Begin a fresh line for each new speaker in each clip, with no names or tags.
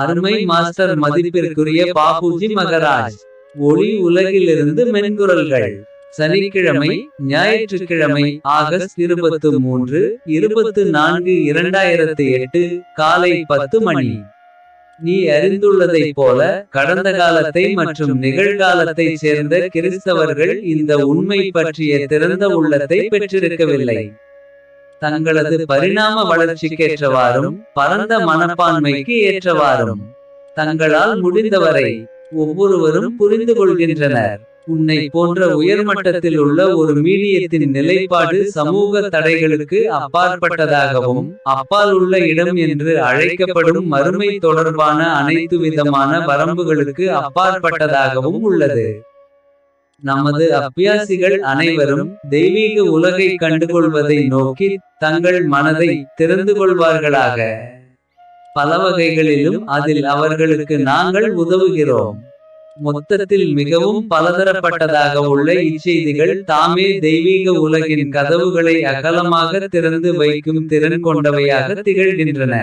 அருமை மாஸ்டர் மதிப்பிற்குரிய பாபுஜி மகராஜ். ஒளி உலகிலிருந்து மென்குரல்கள். சனிக்கிழமை ஞாயிற்றுக்கிழமை ஆகஸ்ட் இருபத்து மூன்று இருபத்து நான்கு இரண்டாயிரத்து எட்டு காலை பத்து மணி. நீ அறிந்துள்ளதைப் போல கடந்த காலத்தை மற்றும் நிகழ்காலத்தை சேர்ந்த கிறிஸ்தவர்கள் இந்த உண்மை பற்றிய திறந்த உள்ளத்தை பெற்றிருக்கவில்லை. தங்களது பரிணாம வளர்ச்சிக்கேற்றவாறும் பரந்த மனப்பான்மைக்கு ஏற்றவாறும். தங்களால் முடிந்தவரை ஒவ்வொருவரும் புரிந்து கொள்கின்றனர். உன்னை போன்ற உயர்மட்டத்தில் உள்ள ஒரு மீடியத்தின் நிலைப்பாடு சமூக தடைகளுக்கு அப்பாற்பட்டதாகவும் அப்பால் உள்ள இடம் என்று அழைக்கப்படும் மறுமை தொடர்பான அனைத்து விதமான வரம்புகளுக்கு அப்பாற்பட்டதாகவும் உள்ளது. நமது அப்பியாசிகள் அனைவரும் தெய்வீக உலகை கண்டுகொள்வதை நோக்கி தங்கள் மனதை திறந்து கொள்வார்களாக பல வகைகளிலும் அதில் அவர்களுக்கு நாங்கள் உதவுகிறோம். மொத்தத்தில் மிகவும் பலதரப்பட்டதாக உள்ள இச்செய்திகள் தாமே தெய்வீக உலகின் கதவுகளை அகலமாக திறந்து வைக்கும் திறன் கொண்டவையாக திகழ்கின்றன.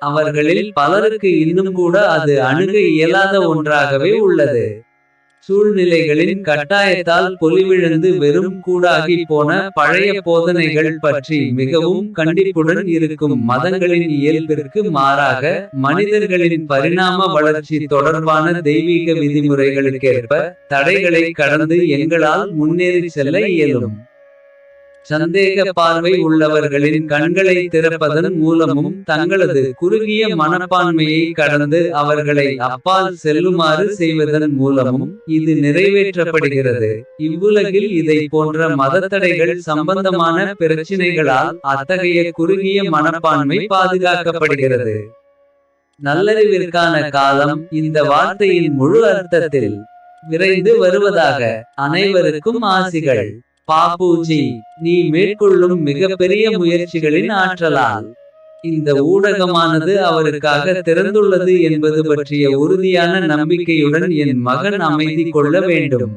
அவர்களில் பலருக்கு இன்னும் கூட அது அணுக இயலாத ஒன்றாகவே உள்ளது. சூழ்நிலைகளின் கட்டாயத்தால் பொலிவிழந்து வெறும் கூடாகி போன பழைய போதனைகள் பற்றி மிகவும் கண்டிப்புடன் இருக்கும் மதங்களின் இயல்பிற்கு மாறாக மனிதர்களின் பரிணாம வளர்ச்சி தொடர்பான தெய்வீக விதிமுறைகளுக்கேற்ப தடைகளை கடந்து எங்களால் முன்னேறி செல்ல இயலும். சந்தேக பார்வை உள்ளவர்களின் கண்களை திறப்பதன் மூலமும் தங்களது குறுகிய மனப்பான்மையை கடந்து அவர்களை அப்பால் செல்லுமாறு செய்வதன் மூலமும் இது நிறைவேற்றப்படுகிறது. இவ்வுலகில் இதை போன்ற மதத்தடைகள் சம்பந்தமான பிரச்சினைகளால் அத்தகைய குறுகிய மனப்பான்மை பாதுகாக்கப்படுகிறது. நல்லறிவிற்கான காலம் இந்த வார்த்தையின் முழு அர்த்தத்தில் விரைந்து வருவதாக அனைவருக்கும் ஆசிகள். பாபுஜி நீ மேற்கொள்ளும் மிகப்பெரிய முயற்சிகளின் ஆற்றலால். இந்த ஊடகமானது அவருக்காக திறந்துள்ளது என்பது பற்றிய உறுதியான நம்பிக்கையுடன் என் மகன் அமைதி கொள்ள வேண்டும்.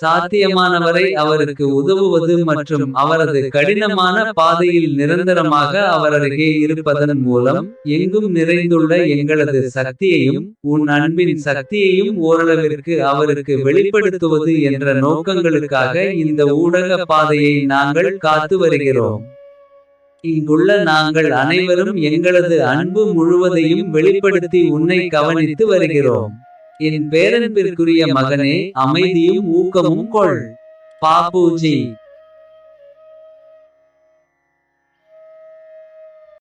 சாத்தியமானவரை அவருக்கு உதவுவது மற்றும் அவரது கடினமான பாதையில் நிரந்தரமாக அவரருகே இருப்பதன் மூலம் எங்கும் நிறைந்துள்ள எங்களது சக்தியையும் உன் அன்பின் சக்தியையும் ஓரளவிற்கு அவருக்கு வெளிப்படுத்துவது என்ற நோக்கங்களுக்காக இந்த ஊடக பாதையை நாங்கள் காத்து வருகிறோம். இங்குள்ள நாங்கள் அனைவரும் எங்களது அன்பு முழுவதையும் வெளிப்படுத்தி உன்னை கவனித்து வருகிறோம். என் பேரன்பிற்குரிய மகனே அமைதியும் ஊக்கமும் கொள். பாபுஜி.